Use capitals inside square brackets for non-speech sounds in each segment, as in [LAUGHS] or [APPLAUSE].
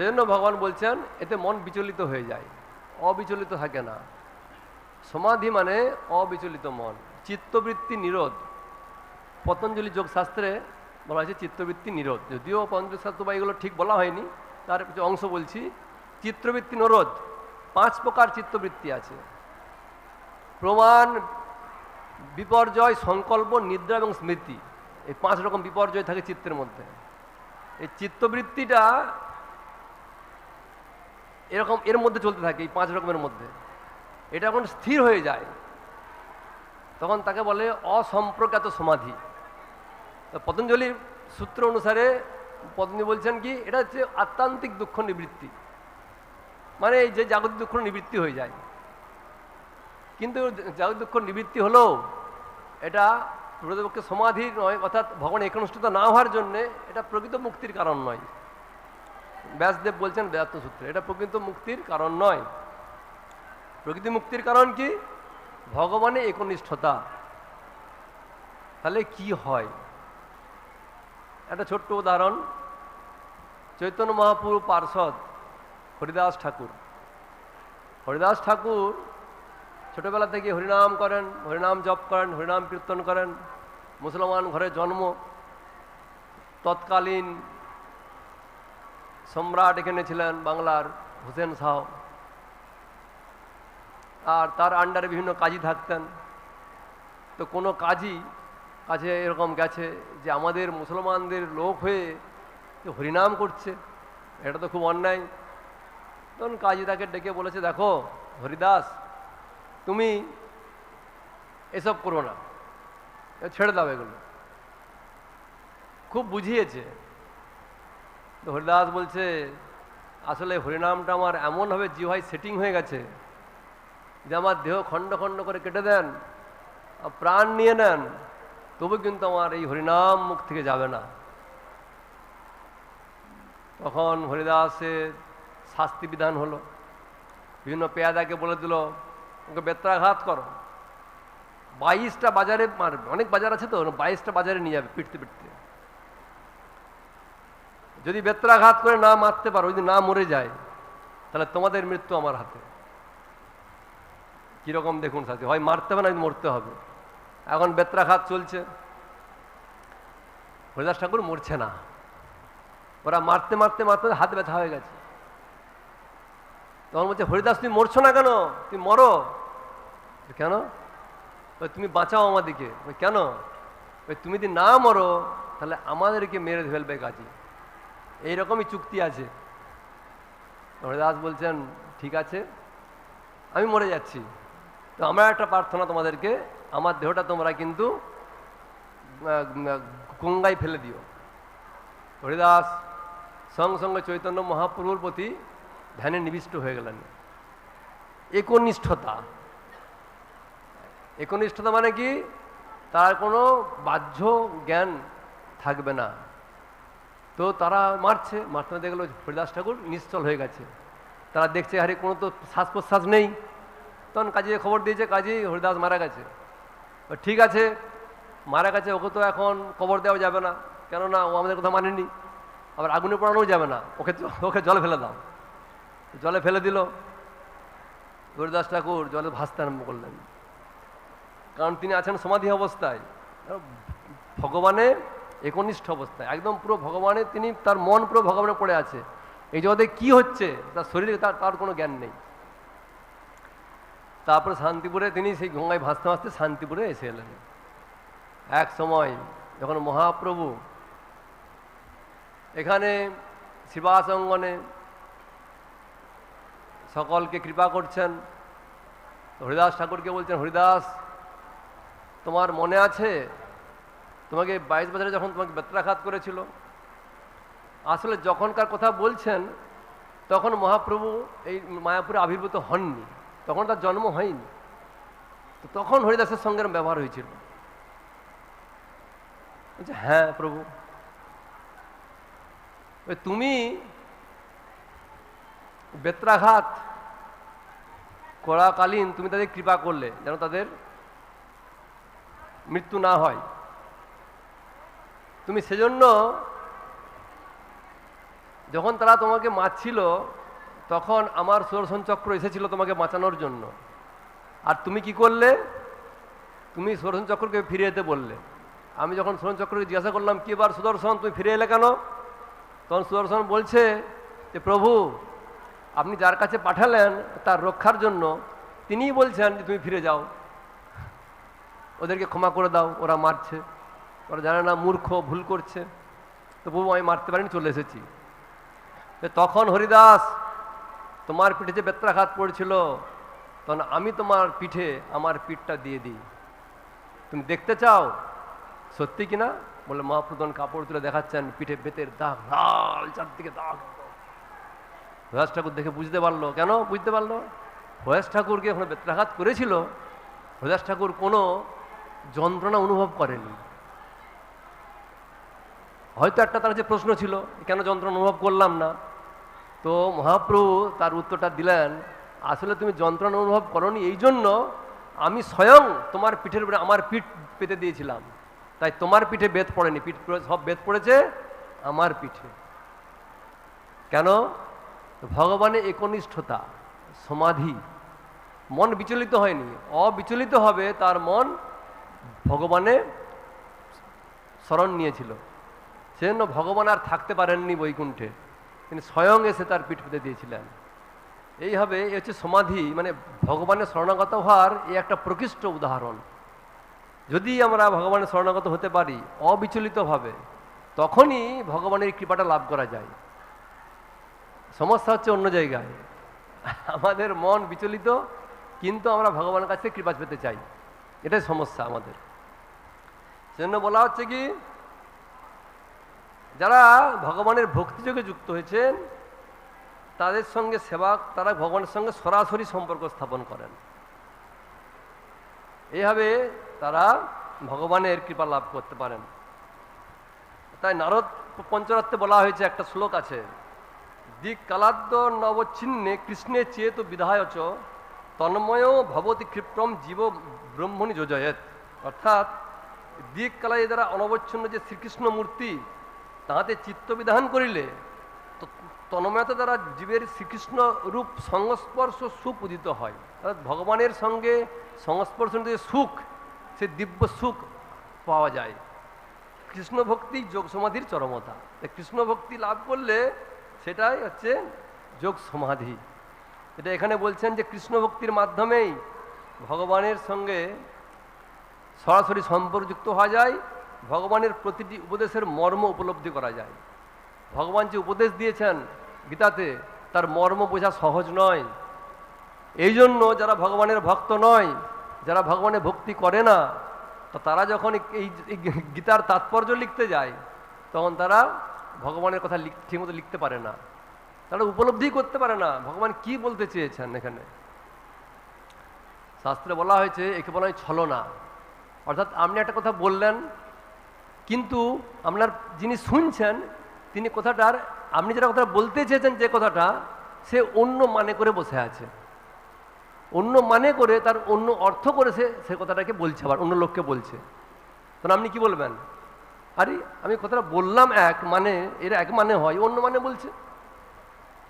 সেজন্য ভগবান বলছেন, এতে মন বিচলিত হয়ে যায়, অবিচলিত থাকে না। সমাধি মানে অবিচলিত মন, চিত্তবৃত্তি নিরোধ। পতঞ্জলি যোগ শাস্ত্রে বলা হয়েছে চিত্তবৃত্তি নিরোধ। যদিও পতঞ্জলি শাস্ত্র বা এগুলো ঠিক বলা হয়নি, তার কিছু অংশ বলছি। চিত্তবৃত্তি নিরোধ, পাঁচ প্রকার চিত্তবৃত্তি আছে। প্রমাণ, বিপর্যয়, সংকল্প, নিদ্রা এবং স্মৃতি। এই পাঁচ রকম বিপর্যয় থাকে চিত্তের মধ্যে। এই চিত্তবৃত্তিটা এরকম, এর মধ্যে চলতে থাকে, এই পাঁচ রকমের মধ্যে। এটা যখন স্থির হয়ে যায়, তখন তাকে বলে অসম্প্রজ্ঞাত সমাধি। তো পতঞ্জলির সূত্র অনুসারে পতঞ্জলি বলছেন কি, এটা হচ্ছে আত্মান্তিক দুঃখ নিবৃত্তি। মানে এই যে জাগতিক দুঃখ নিবৃত্তি হয়ে যায়। কিন্তু জাগতিক দুঃখ নিবৃত্তি হলেও এটা প্রকৃতপক্ষে সমাধি নয়, অর্থাৎ ভগবান একনিষ্ঠতা না হওয়ার জন্যে এটা প্রকৃত মুক্তির কারণ নয়। ব্যাসদেব বলছেন বেদাত্ম সূত্রে। এটা প্রকৃত মুক্তির কারণ নয়। প্রকৃতি মুক্তির কারণ কি? ভগবানে একনিষ্ঠতা। তাহলে কি হয়? একটা ছোট্ট উদাহরণ। চৈতন্য মহাপুর পার্ষদ হরিদাস ঠাকুর। হরিদাস ঠাকুর ছোটবেলা থেকে হরিনাম করেন, হরিনাম জপ করেন, হরিনাম কীর্তন করেন। মুসলমান ঘরে জন্ম। তৎকালীন সম্রাট এখানে ছিলেন বাংলার হোসেন শাহ আর তার আন্ডারে বিভিন্ন কাজী থাকতেন। তো কোনো কাজী কাছে এরকম গেছে যে আমাদের মুসলমানদের লোক হয়ে হরিনাম করছে, এটা তো খুব অন্যায়। তখন কাজী তাকে ডেকে বলেছে, দেখো হরিদাস, তুমি এসব করো না। ছেড়ে দাও এগুলো। খুব বুঝিয়েছে। তো হরিদাস বলছে, আসলে হরিনামটা আমার এমনভাবে জিহাই সেটিং হয়ে গেছে যে আমার দেহ খণ্ড খণ্ড করে কেটে দেন প্রাণ নিয়ে নেন, তবু কিন্তু আমার এই হরিনাম মুখ থেকে যাবে না। তখন হরিদাসের শাস্তি বিধান হলো। বিভিন্ন পেয়াদাকে বলে দিল, ওকে বেত্রাঘাত করো। বাইশটা বাজারে মারবে, অনেক বাজার আছে তো, বাইশটা বাজারে নিয়ে যাবে পিটতে পিটতে। যদি বেত্রাঘাত করে না মারতে পারো, যদি না মরে যায়, তাহলে তোমাদের মৃত্যু আমার হাতে। কীরকম দেখুন সাথে, হয় মারতে হবে না মরতে হবে। এখন বেত্রাঘাত চলছে। হরিদাস ঠাকুর মরছে না। ওরা মারতে মারতে মারতে হাত ব্যথা হয়ে গেছে। তখন বলছে, হরিদাস, তুমি মরছো না কেন? তুমি মরো। কেন? তুমি বাঁচাও আমাদেরকে। কেন? তুমি যদি না মরো, তাহলে আমাদেরকে মেরে ফেলবে কাজী। এইরকমই চুক্তি আছে। হরিদাস বলছেন, ঠিক আছে, আমি মরে যাচ্ছি। তো আমার একটা প্রার্থনা তোমাদেরকে, আমার দেহটা তোমরা কিন্তু গঙ্গায় ফেলে দিও। হরিদাস সঙ্গে সঙ্গে চৈতন্য মহাপ্রভুর প্রতি ধ্যানে নিবিষ্ট হয়ে গেলেন। একনিষ্ঠতা। একনিষ্ঠতা মানে কি? তার কোনো বাহ্য জ্ঞান থাকবে না। তো তারা মারছে, মারতে দেখল হরিদাস ঠাকুর নিশ্চল হয়ে গেছে। তারা দেখছে, আরে কোনো তো শ্বাস প্রশ্বাস নেই। তখন কাজে খবর দিয়েছে, কাজী হরিদাস মারা গেছে। ঠিক আছে, মারা গেছে, ওকে তো এখন কবর দেওয়া যাবে না। কেননা ও আমাদের কথা মানেনি। আবার আগুনে পড়ানোও যাবে না। ওকে ওকে জলে ফেলে দাও। জলে ফেলে দিল। হরিদাস ঠাকুর জলে ভাসতে আরম্ভ করলেন। কারণ তিনি আছেন সমাধি অবস্থায়। ভগবানে একনিষ্ঠ অবস্থায়, একদম পুরো ভগবানের তিনি তার মন পুরো ভগবানে পড়ে আছে। এই জগতে কি হচ্ছে? তার শরীরে তার তার কোনো জ্ঞান নেই। তারপরে শান্তিপুরে তিনি সেই গঙ্গায় ভাসতে ভাসতে শান্তিপুরে এসে এলেন। এক সময় যখন মহাপ্রভু এখানে শিবাসঙ্গনে সকলকে কৃপা করছেন হরিদাস ঠাকুরকে বলছেন, হরিদাস, তোমার মনে আছে তোমাকে বাইশ বছরে যখন তোমাকে বেত্রাঘাত করেছিল, আসলে যখনকার কথা বলছেন, তখন মহাপ্রভু এই মায়াপুরে আবির্ভূত হননি, তখন তার জন্ম হয়নি। তো তখন হরিদাসের সঙ্গে ব্যবহার হয়েছিল। হ্যাঁ প্রভু তুমি বেত্রাঘাত করাকালীন তুমি তাদের কৃপা করলে, যেন তাদের মৃত্যু না হয়। তুমি সেজন্য যখন তারা তোমাকে মারছিল, তখন আমার সুদর্শন চক্র এসেছিল তোমাকে বাঁচানোর জন্য। আর তুমি কি করলে? তুমি সুদর্শন চক্রকে ফিরে যেতে বললে। আমি যখন সুদর্শন চক্রকে জিজ্ঞাসা করলাম, কি বার সুদর্শন, তুমি ফিরে এলে কেন? তখন সুদর্শন বলছে যে, প্রভু, আপনি যার কাছে পাঠালেন তার রক্ষার জন্য, তিনিই বলছেন যে, তুমি ফিরে যাও। ওদেরকে ক্ষমা করে দাও, ওরা মারছে। ওরা জানে না মূর্খ, ভুল করছে, তো প্রভু আমি মারতে পারিনি, চলে এসেছি। তখন হরিদাস, তোমার পিঠে যে বেত্রাঘাত পড়ছিল, তখন আমি তোমার পিঠে আমার পিঠটা দিয়ে দিই। তুমি দেখতে চাও? সত্যি কি না? বলে মহাপ্রধান কাপড় তুলে দেখাচ্ছেন, পিঠে বেতের দাগ, লাল চারদিকে দাগ। হয়াস ঠাকুর দেখে বুঝতে পারল। কেন বুঝতে পারল? হয়াস ঠাকুরকে ওখানে বেত্রাঘাত করেছিল? হরিদাস ঠাকুর কোনো যন্ত্রণা অনুভব করেনি। হয়তো একটা তার যে প্রশ্ন ছিল কেন যন্ত্রণা অনুভব করলাম না? তো মহাপ্রভু তার উত্তরটা দিলেন, আসলে তুমি যন্ত্রণা অনুভব করনি, এই জন্য আমি স্বয়ং তোমার পিঠের উপরে, আমার পিঠ পেতে দিয়েছিলাম। তাই তোমার পিঠে বেদ পড়েনি, পিঠ সব বেদ পড়েছে আমার পিঠে। কেন? ভগবানের একনিষ্ঠতা, সমাধি। মন বিচলিত হয়নি, অবিচলিত হবে তার মন ভগবানে স্মরণ নিয়েছিল। সেজন্য ভগবান আর থাকতে পারেননি বৈকুণ্ঠে। তিনি স্বয়ং এসে তার পিঠ পেতে দিয়েছিলেন এইভাবে এ হচ্ছে সমাধি মানে ভগবানের শরণাগত হওয়ার এই একটা প্রকৃষ্ট উদাহরণ। যদি আমরা ভগবানের শরণাগত হতে পারি, অবিচলিতভাবে, তখনই ভগবানের কৃপাটা লাভ করা যায়। সমস্যা হচ্ছে অন্য জায়গায়। আমাদের মন বিচলিত, কিন্তু আমরা ভগবানের কাছে কৃপা পেতে চাই। এটাই সমস্যা আমাদের। সেজন্য বলা হচ্ছে কি যারা ভগবানের ভক্তিযোগে যুক্ত হয়েছেন, তাদের সঙ্গে সেবা, তারা ভগবানের সঙ্গে সরাসরি সম্পর্ক স্থাপন করেন। এইভাবে তারা ভগবানের কৃপা লাভ করতে পারেন। তাই নারদ পঞ্চরাত্রে বলা হয়েছে, একটা শ্লোক আছে দিক কালাদ্য নবচ্ছিন্নে কৃষ্ণে চেত বিধায়চ তন্ময় ভবতি ক্ষিপ্রম জীব ব্রহ্মণি যোজয়েত। অর্থাৎ দিক কালায় দ্বারা অনবচ্ছিন্ন যে শ্রীকৃষ্ণ মূর্তি তাহাতে চিত্তবিধান করিলে তন্ময়তা দ্বারা জীবের শ্রীকৃষ্ণ রূপ সংস্পর্শ সুখ উদিত হয়। অর্থাৎ ভগবানের সঙ্গে সংস্পর্শ যে সুখ, সে দিব্য সুখ পাওয়া যায়। কৃষ্ণ ভক্তি যোগ সমাধির চরমতা। কৃষ্ণ ভক্তি লাভ করলে সেটাই হচ্ছে যোগ সমাধি এটা এখানে বলছেন যে কৃষ্ণ ভক্তির মাধ্যমেই ভগবানের সঙ্গে সরাসরি সম্পর্কযুক্ত হওয়া যায়। ভগবানের প্রতিটি উপদেশের মর্ম উপলব্ধি করা যায়। ভগবান যে উপদেশ দিয়েছেন গীতাতে, তার মর্ম বোঝা সহজ নয়। এই জন্য যারা ভগবানের ভক্ত নয়, যারা ভগবানের ভক্তি করে না, তো তারা যখন এই গীতার তাৎপর্য লিখতে যায়, তখন তারা ভগবানের কথা ঠিকমতো লিখতে পারে না। তারা উপলব্ধি করতে পারে না। ভগবান কি বলতে চেয়েছেন এখানে? শাস্ত্রে বলা হয়েছে, একে বলা হয় ছলনা। অর্থাৎ আপনি একটা কথা বললেন কিন্তু আপনার যিনি শুনছেন, তিনি কথাটার আপনি যেটা কথাটা বলতে চেয়েছেন যে কথাটা, সে অন্য মানে করে বসে আছে। অন্য মানে করে তার অন্য অর্থ করে সে সে কথাটাকে বলছে আবার, অন্য লোককে বলছে। তখন আপনি কি বলবেন? আরে, আমি কথাটা বললাম এক মানে এর এক মানে হয়, অন্য মানে বলছে।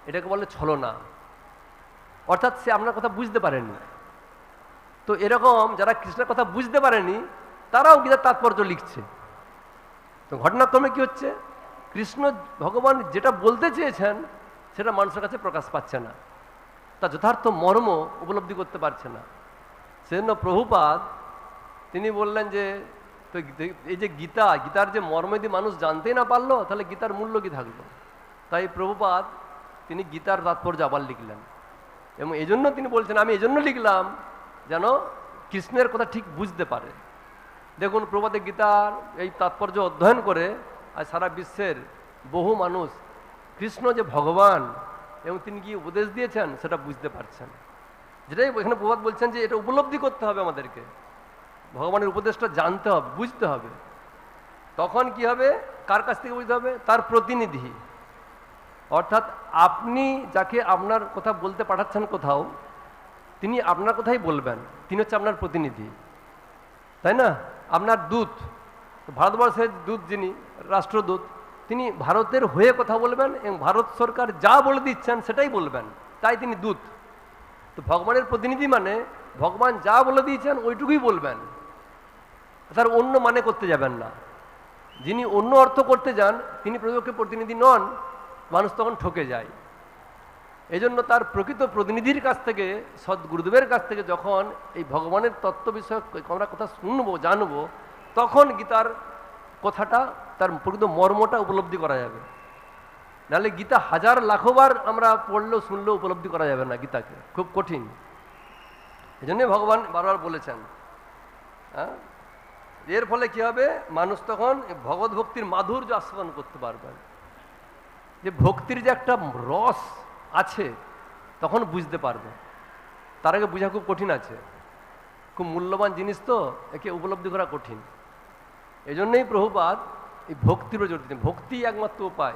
এটাকে বলে ছলনা। অর্থাৎ সে আপনার কথা বুঝতে পারেনি তো এরকম যারা কৃষ্ণের কথা বুঝতে পারেনি, তারাও গীতার তাৎপর্য লিখছে। তো ঘটনাক্রমে কি হচ্ছে? কৃষ্ণ ভগবান যেটা বলতে চেয়েছেন, সেটা মানুষের কাছে প্রকাশ পাচ্ছে না। তা যথার্থ মর্ম উপলব্ধি করতে পারছে না। সেজন্য প্রভুপাদ, তিনি বললেন যে, তো এই যে গীতা, গীতার যে মর্ম যদি মানুষ জানতেই না পারল, তাহলে গীতার মূল্য কি থাকল? তাই প্রভুপাদ, তিনি গীতার তাৎপর্য আবার লিখলেন। এবং এই জন্য তিনি বলছেন, আমি এই জন্য লিখলাম যেন কৃষ্ণের কথা ঠিক বুঝতে পারে। দেখুন প্রবাদে গীতার এই তাৎপর্য অধ্যয়ন করে আর সারা বিশ্বের বহু মানুষ কৃষ্ণ যে ভগবান এবং তিনি কি উপদেশ দিয়েছেন সেটা বুঝতে পারছেন। যেটাই এখানে প্রবাদ বলছেন যে এটা উপলব্ধি করতে হবে আমাদেরকে। ভগবানের উপদেশটা জানতে হবে, বুঝতে হবে। তখন কি হবে? কার কাছ থেকে বুঝতে হবে? তার প্রতিনিধি। অর্থাৎ আপনি যাকে আপনার কথা বলতে পাঠাচ্ছেন কোথাও, তিনি আপনার কথাই বলবেন। তিনি হচ্ছে আপনার প্রতিনিধি। তাই না? আপনার দূত, ভারতবর্ষের দূত যিনি, রাষ্ট্রদূত, তিনি ভারতের হয়ে কথা বলবেন এবং ভারত সরকার যা বলে দিচ্ছেন সেটাই বলবেন। তাই তিনি দূত। তো ভগবানের প্রতিনিধি মানে ভগবান যা বলে দিয়েছেন ওইটুকুই বলবেন। তার অন্য মানে করতে যাবেন না। যিনি অন্য অর্থ করতে যান, তিনি প্রতিপক্ষের প্রতিনিধি নন, মানুষ তখন ঠকে যায়। এই জন্য তার প্রকৃত প্রতিনিধির কাছ থেকে, সদ্গুরুদেবের কাছ থেকে যখন এই ভগবানের তত্ত্ব বিষয়ক আমরা কথা শুনব, জানব, তখন গীতার কথাটা, তার প্রকৃত মর্মটা উপলব্ধি করা যাবে। নাহলে গীতা হাজার লাখবার আমরা পড়লেও, শুনলেও উপলব্ধি করা যাবে না গীতাকে। খুব কঠিন। এই জন্যই ভগবান বারবার বলেছেন হ্যাঁ? এর ফলে কি হবে? মানুষ তখন ভগবত ভক্তির মাধুর্য আস্বাদন করতে পারবেন যে ভক্তির যে একটা রস আছে, তখন বুঝতে পারবে। তার আগে বোঝা খুব কঠিন আছে। খুব মূল্যবান জিনিস তো, একে উপলব্ধি করা কঠিন। এই জন্যই প্রভুপাত এই ভক্তির জোর দিতেন। ভক্তি একমাত্র উপায়।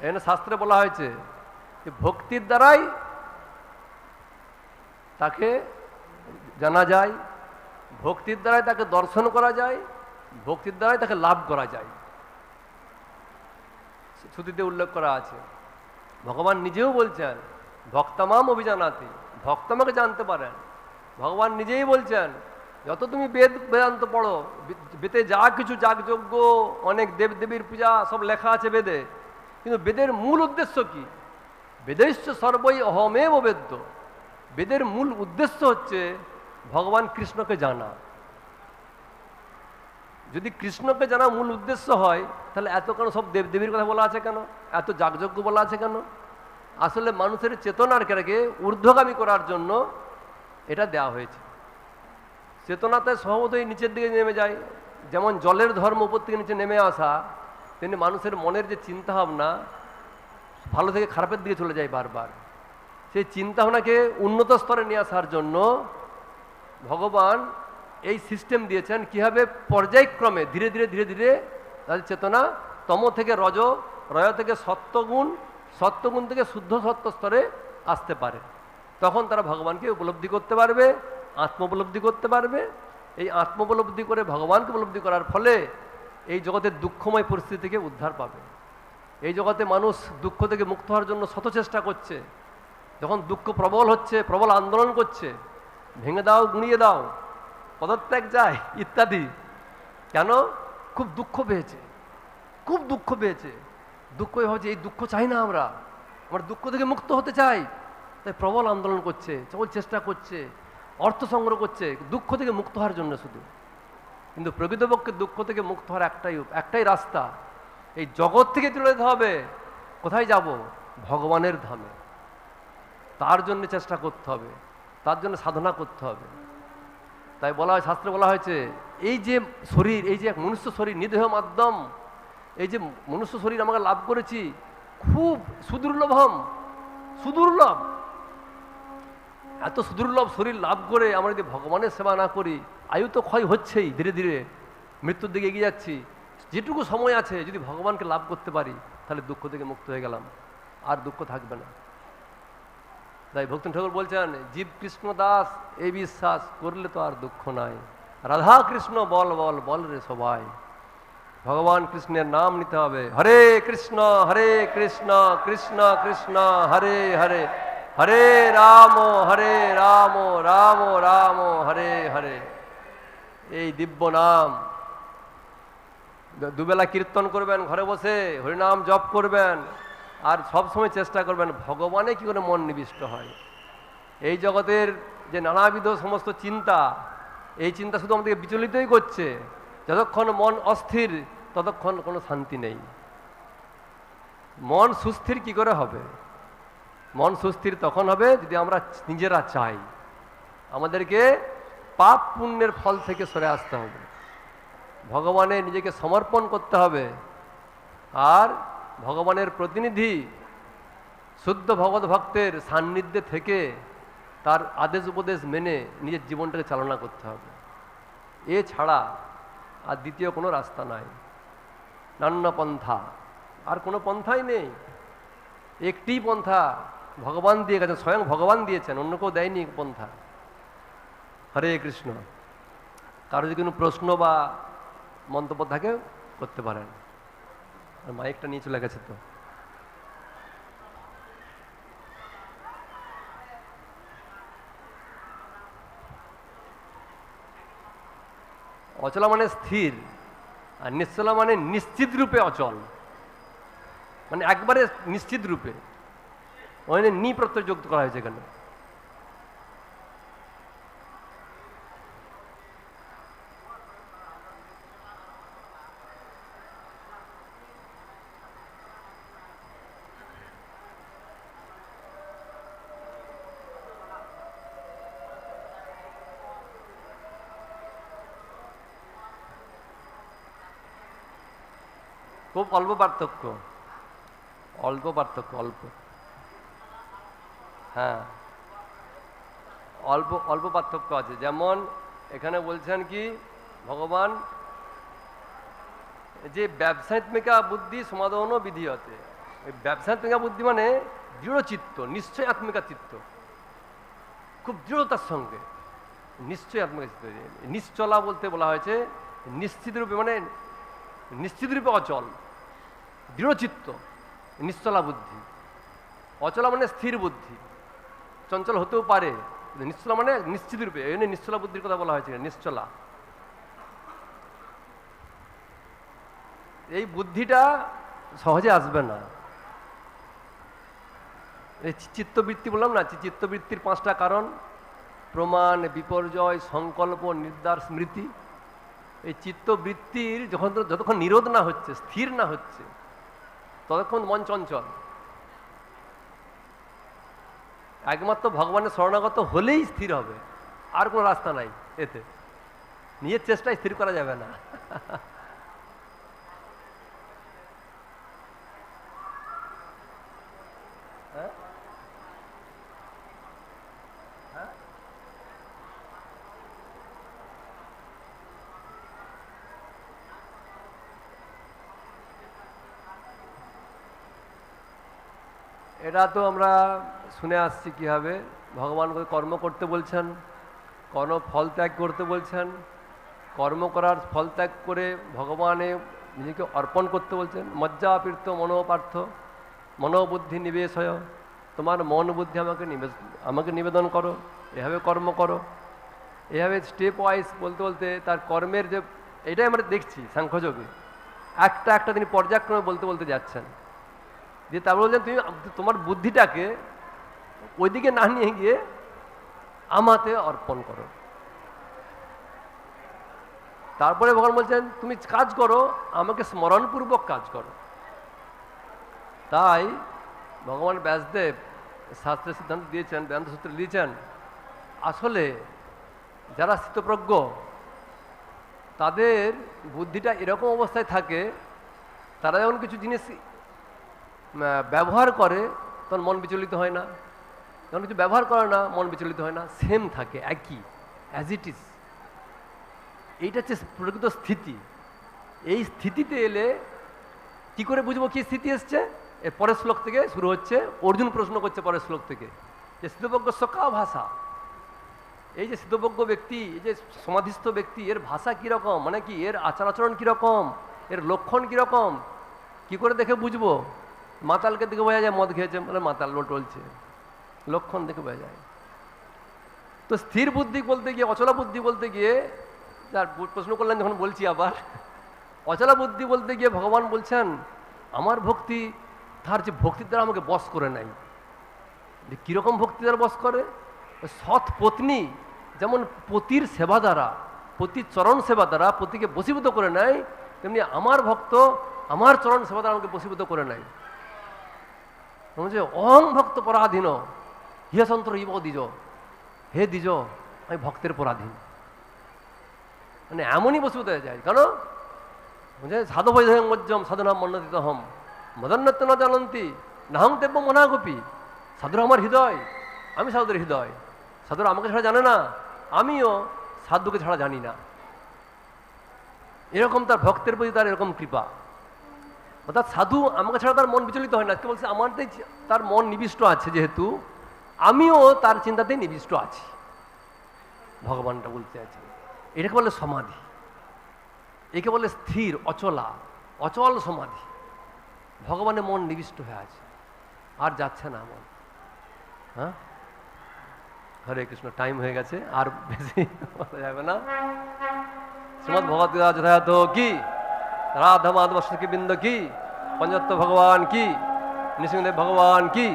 এখানে শাস্ত্রে বলা হয়েছে যে, ভক্তির দ্বারাই তাকে জানা যায়, ভক্তির দ্বারাই তাকে দর্শন করা যায়, ভক্তির দ্বারাই তাকে লাভ করা যায়। শ্রুতিতে উল্লেখ করা আছে। ভগবান নিজেও বলছেন, ভক্তমাম অভিজানাতি ভক্ত আমাকে জানতে পারেন। ভগবান নিজেই বলছেন, যত তুমি বেদ বেদান্ত পড়ো বেদে যা কিছু যাগযজ্ঞ, অনেক দেবদেবীর পূজা, সব লেখা আছে বেদে। কিন্তু বেদের মূল উদ্দেশ্য কি? বেদেশ্য সর্বই অহমেব বেদ্য। বেদের মূল উদ্দেশ্য হচ্ছে, ভগবান কৃষ্ণকে জানা। যদি কৃষ্ণকে জানা মূল উদ্দেশ্য হয়, তাহলে এত কেন সব দেবদেবীর কথা বলা আছে কেন? এত যাগযজ্ঞ বলা আছে কেন? আসলে মানুষের চেতনার কেরাকে ঊর্ধ্বগামী করার জন্য এটা দেওয়া হয়েছে। চেতনাতে স্বভাবতই নিচের দিকে নেমে যায়। যেমন জলের ধর্ম উপর থেকে নিচে নেমে আসা, তেমনি মানুষের মনের যে চিন্তা ভাবনা ভালো থেকে খারাপের দিকে চলে যায় বারবার। সেই চিন্তা ভাবনাকে উন্নত স্তরে নিয়ে আসার জন্য ভগবান এই সিস্টেম দিয়েছেন কীভাবে পর্যায়ক্রমে ধীরে ধীরে ধীরে ধীরে তাদের চেতনা তম থেকে রজ, রয় থেকে সত্যগুণ সত্যগুণ থেকে শুদ্ধ সত্য স্তরে আসতে পারে। তখন তারা ভগবানকে উপলব্ধি করতে পারবে আত্ম উপলব্ধি করতে পারবে। এই আত্ম উপলব্ধি করে ভগবানকে উপলব্ধি করার ফলে এই জগতের দুঃখময় পরিস্থিতি থেকে উদ্ধার পাবে। এই জগতে মানুষ দুঃখ থেকে মুক্ত হওয়ার জন্য শত চেষ্টা করছে। যখন দুঃখ প্রবল হচ্ছে, প্রবল আন্দোলন করছে, ভেঙে দাও, গুঁড়িয়ে দাও পদত্যাগ যায়, ইত্যাদি। কেন? খুব দুঃখ পেয়েছে। খুব দুঃখ পেয়েছে। দুঃখ ভাবছে এই দুঃখ চাই না আমরা। আমরা দুঃখ থেকে মুক্ত হতে চাই। তাই প্রবল আন্দোলন করছে প্রবল চেষ্টা করছে, অর্থ সংগ্রহ করছে। দুঃখ থেকে মুক্ত হওয়ার জন্য শুধু। কিন্তু প্রকৃতপক্ষে দুঃখ থেকে মুক্ত হওয়ার একটাই একটাই রাস্তা। এই জগৎ থেকে চলে যেতে হবে। কোথায় যাব? ভগবানের ধামে। তার জন্য চেষ্টা করতে হবে। তার জন্য সাধনা করতে হবে। তাই বলা হয়, শাস্ত্রে বলা হয়েছে, এই যে শরীর, এই যে এক মনুষ্য শরীর, নিদেহ মাধ্যম, এই যে মনুষ্য শরীর আমাকে লাভ করেছি, খুব সুদুর্লভম, সুদুর্লভ। এত সুদুর্লভ শরীর লাভ করে আমরা যদি ভগবানের সেবা না করি, আয়ু তো ক্ষয় হচ্ছেই ধীরে ধীরে, মৃত্যুর দিকে এগিয়ে যাচ্ছি। যেটুকু সময় আছে, যদি ভগবানকে লাভ করতে পারি, তাহলে দুঃখ থেকে মুক্ত হয়ে গেলাম, আর দুঃখ থাকবে না। তাই ভক্ত ঠাকুর বলছেন, জীব কৃষ্ণ দাস এই বিশ্বাস করলে তো আর দুঃখ নাই। রাধা কৃষ্ণ, বল বল বল রে সবাই। ভগবান কৃষ্ণের নাম নিতে হবে, হরে কৃষ্ণ হরে কৃষ্ণ কৃষ্ণ কৃষ্ণ, হরে হরে। হরে রাম হরে রাম রাম রাম, হরে হরে। এই দিব্য নাম। দুবেলা কীর্তন করবেন, ঘরে বসে হরিনাম জপ করবেন। আর সব সময় চেষ্টা করবেন, ভগবানে কি করে মন নিবিষ্ট হয়? এই জগতের যে নানাবিধ সমস্ত চিন্তা, এই চিন্তা শুধু আমাদেরকে বিচলিতই করছে। যতক্ষণ মন অস্থির, ততক্ষণ কোনো শান্তি নেই। মন সুস্থির কি করে হবে? মন সুস্থির তখন হবে যদি আমরা নিজেরা চাই। আমাদেরকে পাপ পুণ্যের ফল থেকে সরে আসতে হবে। ভগবানে নিজেকে সমর্পণ করতে হবে। আর ভগবানের প্রতিনিধি, শুদ্ধ ভগবত ভক্তের সান্নিধ্যে থেকে তার আদেশ উপদেশ মেনে নিজের জীবনটাকে চালনা করতে হবে। এছাড়া আর দ্বিতীয় কোনো রাস্তা নাই। নান্য পন্থা। আর কোনো পন্থাই নেই। একটি পন্থা ভগবান দিয়ে গেছেন স্বয়ং ভগবান দিয়েছেন, অন্য কেউ দেয়নি পন্থা। হরে কৃষ্ণ। কারও যদি কোনো প্রশ্ন বা মন্তব্য থাকে, করতে পারেন। মাইকটা নিয়ে চলে গেছে তো। অচলা মানে স্থির আর নিশ্চলা মানে নিশ্চিত রূপে অচল। মানে একবারে নিশ্চিত রূপে। ওখানে নি প্রত্যয় যুক্ত করা হয়েছে এখানে। অল্প পার্থক্য। অল্প পার্থক্য, অল্প। হ্যাঁ। অল্প অল্প পার্থক্য আছে। যেমন এখানে বলছেন কি, ভগবান যে ব্যবসায়িত্মিকা বুদ্ধি সমাধান বিধি ওই ব্যবসায়িত্মিকা বুদ্ধি মানে দৃঢ় চিত্ত, নিশ্চয় আত্মিকা চিত্ত। খুব দৃঢ়তার সঙ্গে নিশ্চয় আত্মিকা চিত্ত। নিশ্চলা বলতে বলা হয়েছে, নিশ্চিত রূপে মানে নিশ্চিত রূপে অচল। দৃঢ়চিত্ত, নিশ্চলা বুদ্ধি। অচলা মানে স্থির বুদ্ধি। চঞ্চল হতেও পারে নিশ্চলা মানে নিশ্চিত রূপে। এই জন্য নিশ্চলা বুদ্ধির কথা বলা হয়েছে, নিশ্চলা। এই বুদ্ধিটা সহজে আসবে না। এই চিত্তবৃত্তি বললাম না, চিত্তবৃত্তির পাঁচটা কারণ। প্রমাণ, বিপর্যয়, সংকল্প নির্দার স্মৃতি। এই চিত্তবৃত্তির যখন যতক্ষণ নিরোধ না হচ্ছে, স্থির না হচ্ছে ততক্ষণ মন চঞ্চল। একমাত্র ভগবানের শরণাগত হলেই স্থির হবে। আর কোনো রাস্তা নাই এতে। নিজের চেষ্টায় স্থির করা যাবে না। [LAUGHS] এটা তো আমরা শুনে আসছি কীভাবে। ভগবানকে কর্ম করতে বলছেন, কর্ম ফল ত্যাগ করতে বলছেন, কর্ম করার ফল ত্যাগ করে ভগবানে নিজেকে অর্পণ করতে বলছেন। মজ্জাপীর্থ মনোপার্থ, মনোবুদ্ধি নিবেশ হয় তোমার মন বুদ্ধি আমাকে নিবেশ, আমাকে নিবেদন করো, এভাবে কর্ম করো। এভাবে স্টেপ ওয়াইজ বলতে বলতে তার কর্মের যে, এটাই আমরা দেখছি সাংখ্যযোগে একটা একটা তিনি পর্যায়ক্রমে বলতে বলতে যাচ্ছেন। দিয়ে তারপর বলছেন তুমি তোমার বুদ্ধিটাকে ওইদিকে না নিয়ে গিয়ে আমাতে অর্পণ করো। তারপরে ভগবান বলছেন, তুমি কাজ করো, আমাকে স্মরণপূর্বক কাজ করো। তাই ভগবান ব্যাসদেব শাস্ত্রের সিদ্ধান্ত দিয়েছেন, বেদান্ত সূত্রে দিয়েছেন আসলে যারা স্থিতপ্রজ্ঞ তাদের বুদ্ধিটা এরকম অবস্থায় থাকে, তারা যখন কিছু জিনিস ব্যবহার করে, তখন মন বিচলিত হয় না। যখন কিছু ব্যবহার করে না, মন বিচলিত হয় না। সেম থাকে, একই অ্যাজ ইট ইজ এইটা হচ্ছে প্রকৃত স্থিতি। এই স্থিতিতে এলে কি করে বুঝব কি স্থিতি এসছে? এর পরের শ্লোক থেকে শুরু হচ্ছে, অর্জুন প্রশ্ন করছে পরের শ্লোক থেকে, যে স্থিতজ্ঞ সকা ভাষা। এই যে স্থিতজ্ঞ ব্যক্তি, এই যে সমাধিস্থ ব্যক্তি, এর ভাষা কীরকম মানে কি, এর আচার আচরণ কীরকম এর লক্ষণ কীরকম কি করে দেখে বুঝব? মাতালকে দেখে বোঝা যায়, মদ খেয়েছে মানে মাতাল টলছে লক্ষণ দেখে বোঝা যায়। তো স্থির বুদ্ধি বলতে গিয়ে, অচলা বুদ্ধি বলতে গিয়ে, যার প্রশ্ন করলেন যখন বলছি আবার, অচলা বুদ্ধি বলতে গিয়ে ভগবান বলছেন, আমার ভক্তি তার যে ভক্তির দ্বারা আমাকে বস করে নাই। যে কীরকম ভক্তি দ্বারা বশ করে? সৎ পত্নী যেমন পতির সেবা দ্বারা পতির চরণ সেবা দ্বারা পতিকে বসীভূত করে নেয় তেমনি আমার ভক্ত আমার চরণ সেবা দ্বারা আমাকে বসীভূত করে নেয় বলছে অহং ভক্ত পরাধীন হিয়া সন্তর ইব দ্বিজ হে দ্বিজ আমি ভক্তের পরাধীন মানে এমনই বসীভূত হয়ে যায় কেন বলছে সাধু বৈধং মজ্জম সাধুনাম মন্নতিত হম মদন্নত্য ন জানন্তি নাহং দেব্য মনাগোপী সাধুরা আমার হৃদয় আমি সাধুদের হৃদয় সাধুরা আমাকে ছাড়া জানে না আমিও সাধুকে ছাড়া জানি না এরকম তার ভক্তের প্রতি তার এরকম কৃপা অর্থাৎ সাধু আমাকে ছাড়া তার মন বিচলিত হয় না। আজকে বলছে আমারতেই তার মন নিবিষ্ট আছে যেহেতু, আমিও তার চিন্তাতেই নিবিষ্ট আছি। ভগবানটা বলতে আছে, এটাকে বলে সমাধি। একে বলে স্থির, অচলা, অচল সমাধি। ভগবানের মন নিবিষ্ট হয়ে আছে, আর যাচ্ছে না মন। হ্যাঁ? হরে কৃষ্ণ টাইম হয়ে গেছে, আর বেশি বলা যাবে না। শ্রীমদ ভগবত যথাযথ কি? রাধা মাধব की বৃন্দ কি পঞ্চত্ব ভগবান কি নৃসিংহদেব ভগবান কি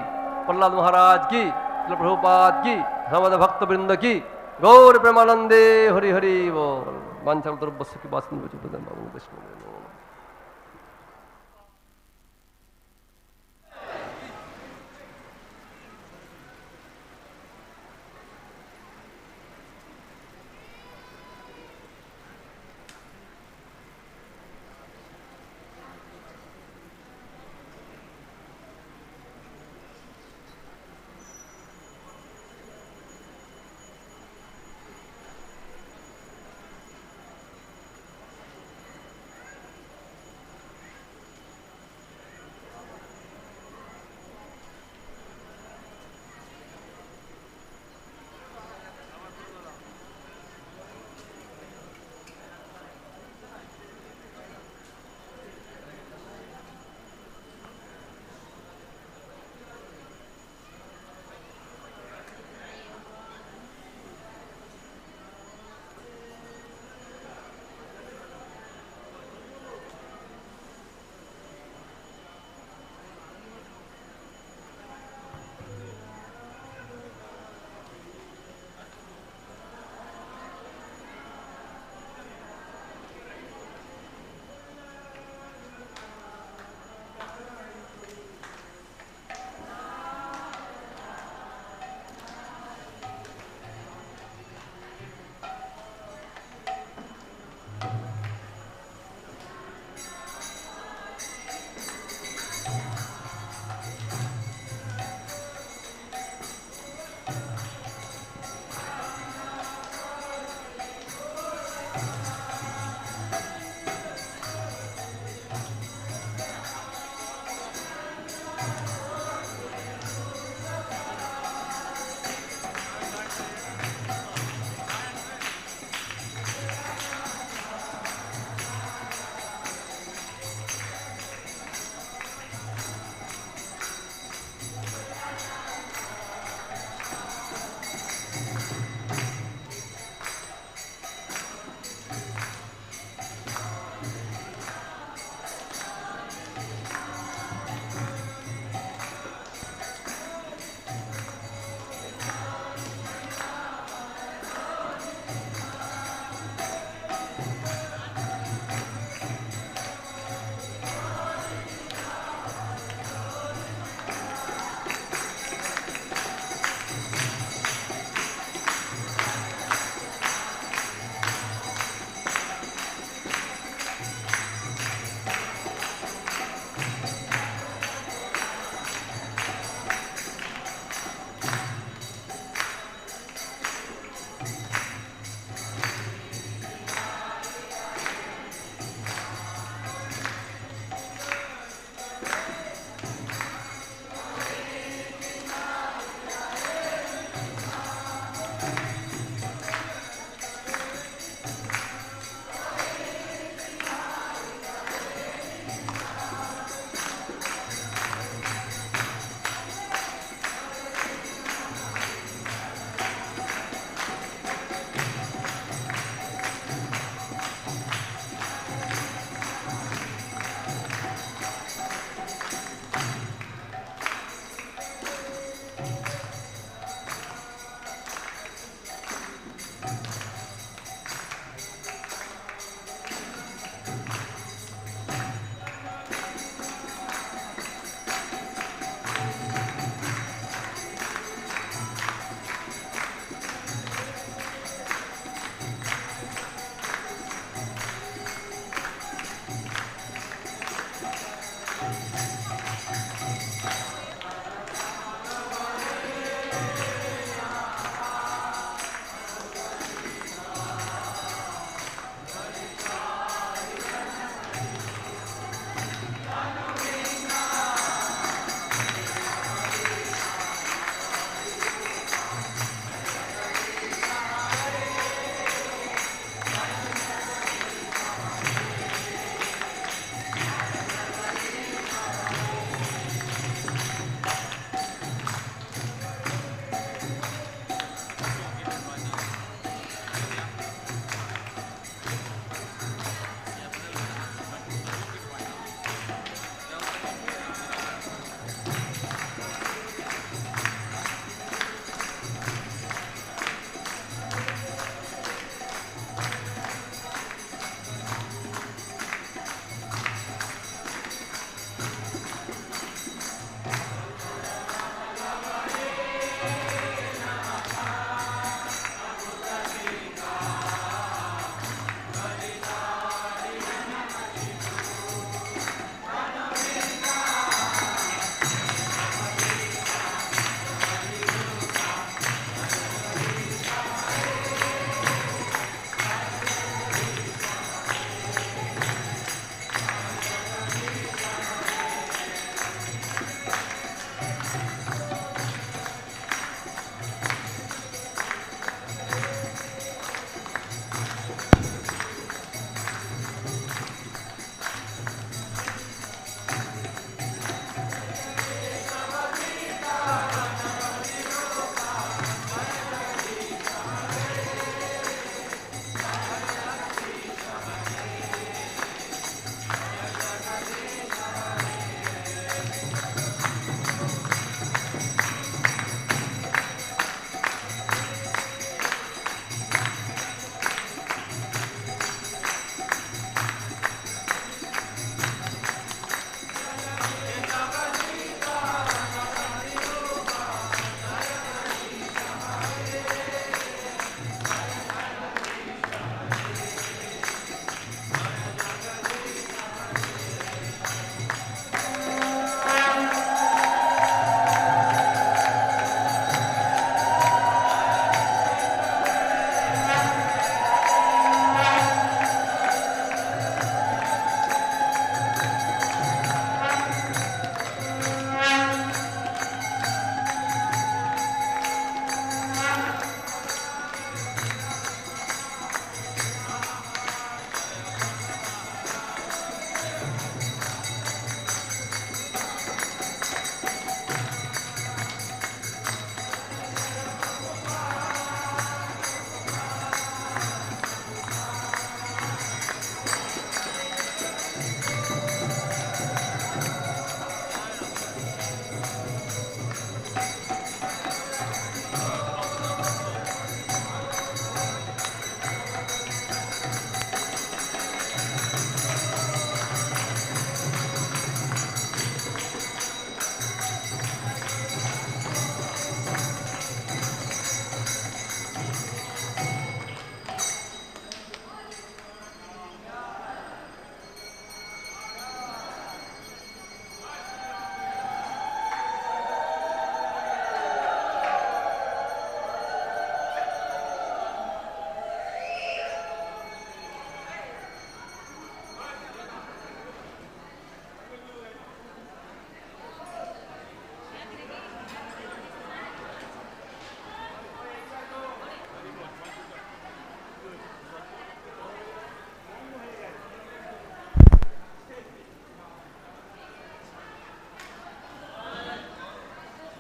প্রহ্লাদ মহারাজ কি प्रभुपाद की কি भक्त ভক্ত की প্রেমানন্দে হরি হরি বল বাঞ্ছাম দ্রব্য কি বাসন বিষ্ণু